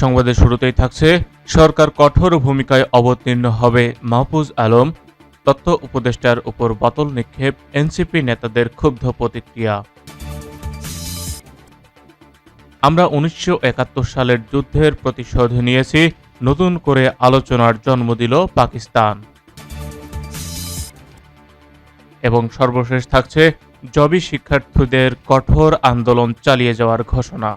সংবাদের শুরুতেই থাকছে, সরকার কঠোর ভূমিকায় অবতীর্ণ হবে মাহফুজ আলম, তথ্য উপদেষ্টার উপর বোতল নিক্ষেপ এনসিপি নেতাদের ক্ষুব্ধ প্রতিক্রিয়া। আমরা উনিশশো একাত্তর সালের যুদ্ধের প্রতিশোধ নিয়েছি, নতুন করে আলোচনার জন্ম দিল পাকিস্তান। এবং সর্বশেষ থাকছে, জবি শিক্ষার্থীদের কঠোর আন্দোলন চালিয়ে যাওয়ার ঘোষণা।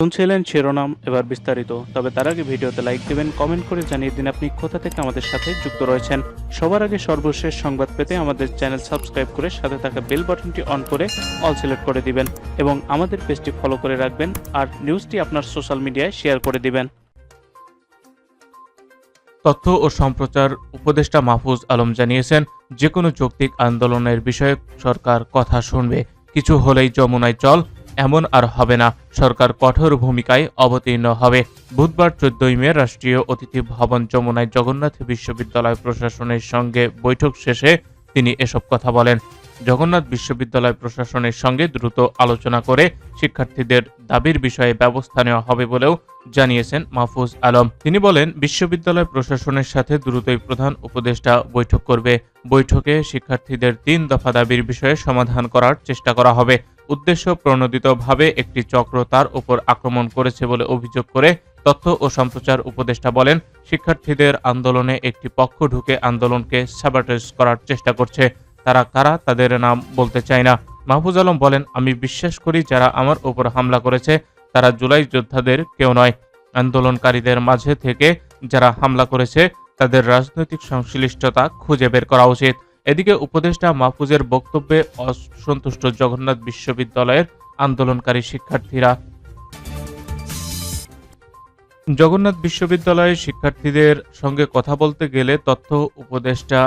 শুনছিলেন শিরোনাম এবার বিস্তারিত, তবে তার আগে ভিডিওতে লাইক দেবেন, কমেন্ট করে জানিয়ে দিন আপনি কোথা থেকে আমাদের সাথে যুক্ত রয়েছেন। সবার আগে সর্বশেষ সংবাদ পেতে আমাদের চ্যানেল সাবস্ক্রাইব করে সাথে থাকা বেল বাটনটি অন করে অল সিলেক্ট করে দিবেন এবং আমাদের পেজটি ফলো করে রাখবেন আর নিউজটি আপনার সোশ্যাল মিডিয়ায় শেয়ার করে দিবেন। তথ্য ও সম্প্রচার উপদেষ্টা মাহফুজ আলম জানিয়েছেন যে কোনো যৌক্তিক আন্দোলনের বিষয়ে সরকার কথা শুনবে, কিছু হলেই যমুনায় চল এমন আর হবে না। সরকার কঠোর ভূমিকায় অবতীর্ণ হবে। বুধবার চোদ্দই মে রাষ্ট্রীয় অতিথি ভবন যমুনায় জগন্নাথ বিশ্ববিদ্যালয় প্রশাসনের সঙ্গে বৈঠক শেষে তিনি এসব কথা বলেন। জগন্নাথ বিশ্ববিদ্যালয় প্রশাসনের সঙ্গে দ্রুত আলোচনা করে শিক্ষার্থীদের দাবির বিষয়ে ব্যবস্থা নেওয়া হবে বলেও জানিয়েছেন মাহফুজ আলম। তিনি বলেন, বিশ্ববিদ্যালয় প্রশাসনের সাথে দ্রুতই প্রধান উপদেষ্টা বৈঠক করবে। বৈঠকে শিক্ষার্থীদের তিন দফা দাবির বিষয়ে সমাধান করার চেষ্টা করা হবে। উদ্দেশ্য প্রণোদিতভাবে একটি চক্র তার উপর আক্রমণ করেছে বলে অভিযোগ করে তথ্য ও সম্প্রচার উপদেষ্টা বলেন, শিক্ষার্থীদের আন্দোলনে একটি পক্ষ ঢুকে আন্দোলনকে স্যাবাটাইজ করার চেষ্টা করছে। তারা কারা তাদের নাম বলতে চায় না। মাহফুজ আলম বলেন, আমি বিশ্বাস করি যারা আমার উপর হামলা করেছে, তারা জুলাই যোদ্ধাদের কেউ নয়। আন্দোলনকারীদের মাঝে থেকে যারা হামলা করেছে, তাদের রাজনৈতিক সংশ্লিষ্টতা খুঁজে বের করা উচিত। এদিকে উপদেষ্টা মাহফুজের বক্তব্যে অসন্তুষ্ট জগন্নাথ বিশ্ববিদ্যালয়ের আন্দোলনকারী শিক্ষার্থীরা। জগন্নাথ বিশ্ববিদ্যালয়ের শিক্ষার্থীদের সঙ্গে কথা বলতে গেলে তথ্য উপদেষ্টা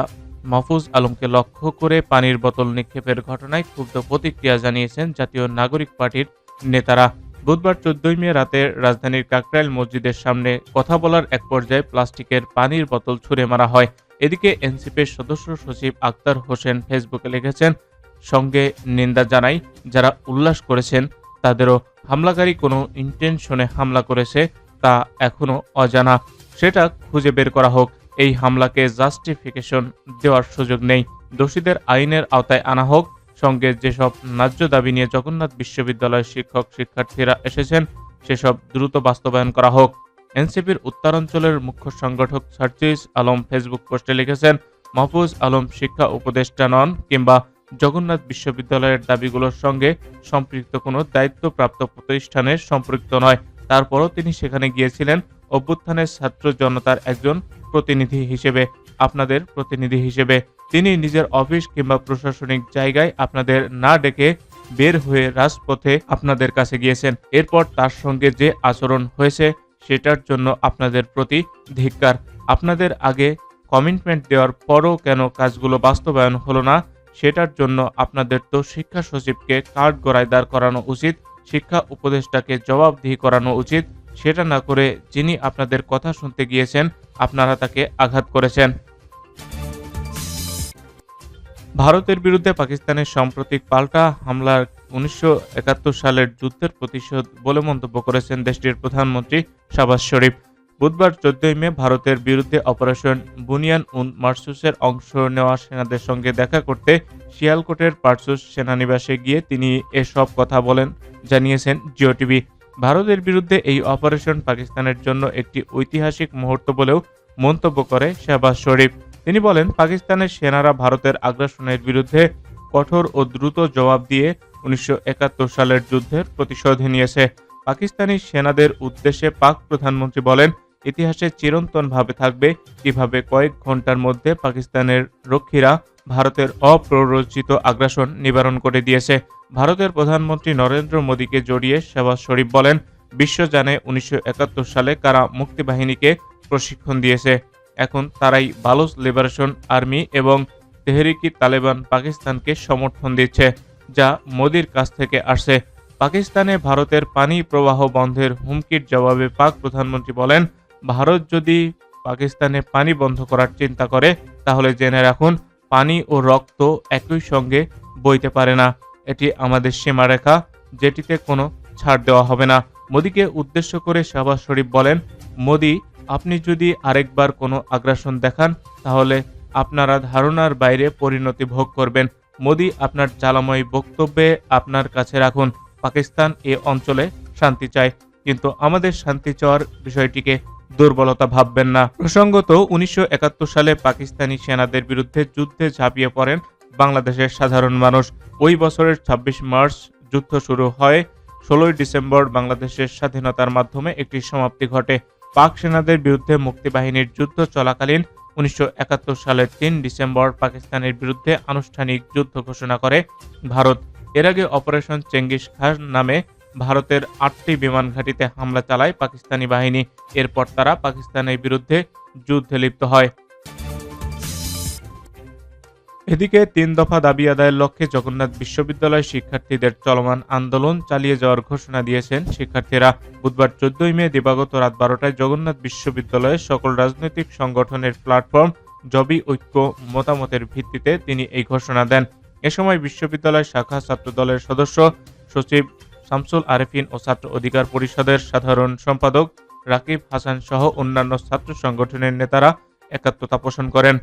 মাহফুজ আলমকে লক্ষ্য করে পানির বোতল নিক্ষেপের ঘটনায় ক্ষুব্ধ প্রতিক্রিয়া জানিয়েছেন জাতীয় নাগরিক পার্টির নেতারা। বুধবার চোদ্দই মে রাতে রাজধানীর কাকরাইল মসজিদের সামনে কথা বলার এক পর্যায়ে প্লাস্টিকের পানির বোতল ছুড়ে মারা হয়। এদিকে এনসিপির সদস্য সচিব আক্তার হোসেন ফেসবুকে লিখেছেন, সঙ্গে নিন্দা জানাই, যারা উল্লাস করেছেন, তাদেরও হামলাকারী কোনো ইন্টেনশনে হামলা করেছে তা এখনও অজানা। সেটা খুঁজে বের করা হোক। এই হামলাকে জাস্টিফিকেশন দেওয়ার সুযোগ নেই। দোষীদের আইনের আওতায় আনা হোক, সঙ্গে যেসব ন্যায্য দাবি নিয়ে জগন্নাথ বিশ্ববিদ্যালয়ের শিক্ষক শিক্ষার্থীরা এসেছেন, সেসব দ্রুত বাস্তবায়ন করা হোক। এনসিপির উত্তরাঞ্চলের মুখ্য সংগঠক সার্জিস আলম ফেসবুক পোস্টে লিখেছেন, মাহফুজ আলম শিক্ষা উপদেষ্টা নন কিংবা জগন্নাথ বিশ্ববিদ্যালয়ের দাবিগুলোর সঙ্গে সম্পৃক্ত কোনো দায়িত্বপ্রাপ্ত প্রতিষ্ঠানের সম্পৃক্ত নয়। তারপরও তিনি সেখানে গিয়েছিলেন অভ্যুত্থানের ছাত্র জনতার একজন প্রতিনিধি হিসেবে আপনাদের প্রতিনিধি হিসেবে। তিনি নিজের অফিস কিংবা প্রশাসনিক জায়গায় আপনাদের না ডেকে বের হয়ে রাজপথে আপনাদের কাছে গিয়েছেন। এরপর তার সঙ্গে যে আচরণ হয়েছে, সেটার জন্য আপনাদের প্রতি ধিক্কার। আপনাদের আগে কমিটমেন্ট দেওয়ার পরও কেন কাজগুলো বাস্তবায়ন হলো না, সেটার জন্য আপনাদের তো শিক্ষা সচিবকে কাঠ গড়ায় দাঁড় করানো উচিত, শিক্ষা উপদেষ্টাকে জবাবদিহি করানো উচিত সেটা না করে যিনি আপনাদের কথা শুনতে গিয়েছেন, আপনারা তাকে আঘাত করেছেন। ভারতের বিরুদ্ধে পাকিস্তানের সাম্প্রতিক পাল্টা হামলার উনিশশো সালের যুদ্ধের প্রতিশোধ বলে মন্তব্য করেছেন দেশটির প্রধানমন্ত্রী শাবাজ শরীফ। বুধবার চোদ্দই মে ভারতের বিরুদ্ধে অপারেশন বুনিয়ান উন মার্সুসের অংশ নেওয়া সেনাদের সঙ্গে দেখা করতে শিয়ালকোটের পার্সুস সেনানিবাসে গিয়ে তিনি এসব কথা বলেন, জানিয়েছেন জিও টিভি ভারতের বিরুদ্ধে এই অপারেশন পাকিস্তানের জন্য একটি ঐতিহাসিক মুহূর্ত বলেও মন্তব্য করে শাহবাজ শরীফ। তিনি বলেন, পাকিস্তানের সেনারা ভারতের আগ্রাসনের বিরুদ্ধে কঠোর ও দ্রুত জবাব দিয়ে উনিশশো একাত্তর সালের যুদ্ধের প্রতিশোধ নিয়েছে। পাকিস্তানি সেনাদের উদ্দেশ্যে পাক প্রধানমন্ত্রী বলেন, ইতিহাসে চিরন্তনভাবে থাকবে কীভাবে কয়েক ঘণ্টার মধ্যে পাকিস্তানের রক্ষীরা ভারতের অপ্ররোচিত আগ্রাসন নিবারণ করে দিয়েছে। ভারতের প্রধানমন্ত্রী নরেন্দ্র মোদীকে জড়িয়ে শেবাজ শরীফ বলেন, বিশ্ব জানে উনিশশো একাত্তর সালে কারা মুক্তিবাহিনীকে প্রশিক্ষণ দিয়েছে। এখন তারাই বালোচ লিবারেশন আর্মি এবং তেহরিকি তালেবান পাকিস্তানকে সমর্থন দিচ্ছে, যা মোদির কাছ থেকে আসছে। পাকিস্তানে ভারতের পানি প্রবাহ বন্ধের হুমকির জবাবে পাক প্রধানমন্ত্রী বলেন, ভারত যদি পাকিস্তানে পানি বন্ধ করার চিন্তা করে, তাহলে জেনে রাখুন পানি ও রক্ত একই সঙ্গে বইতে পারে না। এটি আমাদের সীমারেখা, যেটিতে কোনো ছাড় দেওয়া হবে না। মোদীকে উদ্দেশ্য করে শাহবাজ শরীফ বলেন, মোদী, আপনি যদি আরেকবার কোনো আগ্রাসন দেখান, তাহলে আপনারা ধারণার বাইরে পরিণতি ভোগ করবেন। মোদী আপনার জ্বালাময়ী বক্তব্যে আপনার কাছে রাখুন। পাকিস্তান এ অঞ্চলে শান্তি চায়। কিন্তু আমাদের শান্তি চাওয়ার বিষয়টিকে দুর্বলতা ভাববেন না। প্রসঙ্গত, উনিশশো সালে পাকিস্তানি সেনাদের বিরুদ্ধে যুদ্ধে ঝাঁপিয়ে পড়েন বাংলাদেশের সাধারণ মানুষ। ওই বছরের ২৬ মার্চ যুদ্ধ শুরু হয়। ষোলোই ডিসেম্বর বাংলাদেশের স্বাধীনতার মাধ্যমে একটি সমাপ্তি ঘটে। পাক সেনাদের বিরুদ্ধে মুক্তিবাহিনীর যুদ্ধ চলাকালীন উনিশশো সালের তিন ডিসেম্বর পাকিস্তানের বিরুদ্ধে আনুষ্ঠানিক যুদ্ধ ঘোষণা করে ভারত। এর আগে অপারেশন চেঙ্গিস খান নামে ভারতের আটটি বিমান ঘাঁটিতে হামলা চালায় পাকিস্তানি বাহিনী। এরপর তারা পাকিস্তানের বিরুদ্ধে যুদ্ধে লিপ্ত হয়। এদিকে তিন দফা দাবি আদায়ের লক্ষ্যে জগন্নাথ বিশ্ববিদ্যালয় শিক্ষার্থীদের চলমান আন্দোলন চালিয়ে যাওয়ার ঘোষণা দিয়েছেন শিক্ষার্থীরা। বুধবার চোদ্দই মে দিবাগত রাত বারোটায় জগন্নাথ বিশ্ববিদ্যালয়ের সকল রাজনৈতিক সংগঠনের প্ল্যাটফর্ম জবি ঐক্য মতামতের ভিত্তিতে তিনি এই ঘোষণা দেন। এ সময় বিশ্ববিদ্যালয় শাখা ছাত্র দলের সদস্য সচিব শামসুল আরেফিন ও ছাত্র অধিকার পরিষদের সাধারণ সম্পাদক রাকিব হাসান সহ অন্যান্য ছাত্র সংগঠনের নেতারা একাত্মতা পোষণ করেন।